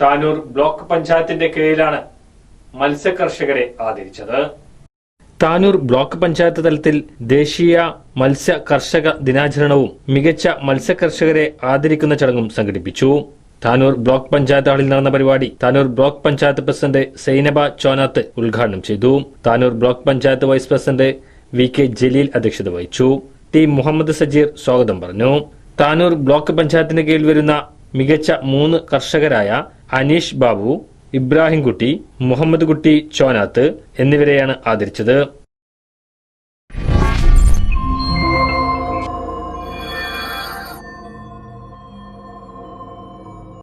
Tanur block പഞ്ചായത്തിന്റെ കീഴിലാണ് മത്സ്യകർഷകരെ ആദരിച്ചത്. താനൂർ ബ്ലോക്ക് പഞ്ചായത്ത് തലത്തിൽ ദേശീയ മത്സ്യ കർഷക ദിനാചരണവും മികച്ച മത്സ്യകർഷകരെ ആദരിക്കുന്ന ചടങ്ങും സംഘടിപ്പിച്ചു. താനൂർ ബ്ലോക്ക് പഞ്ചായത്ത് ഹാളിൽ നടന്ന പരിപാടി താനൂർ ബ്ലോക്ക് പഞ്ചായത്ത് പ്രസിഡന്റ് സൈനബ ചോനാത്ത് ഉദ്ഘാടനം ചെയ്തു. Tanur block panchayat vice president V K Jaleel അധ്യക്ഷത വഹിച്ചു. ടി മുഹമ്മദ് സജീർ സ്വാഗതം പറഞ്ഞു. താനൂർ ബ്ലോക്ക് പഞ്ചായത്തിന് കീഴിൽ വരുന്ന മികച്ച മൂന്ന് കർഷകരായ അനീഷ് ബാബു ഇബ്രാഹിംകുട്ടി മുഹമ്മദ് കുട്ടി ചോനാത്ത് എന്നിവരെയാണ് ആദരിച്ചത്.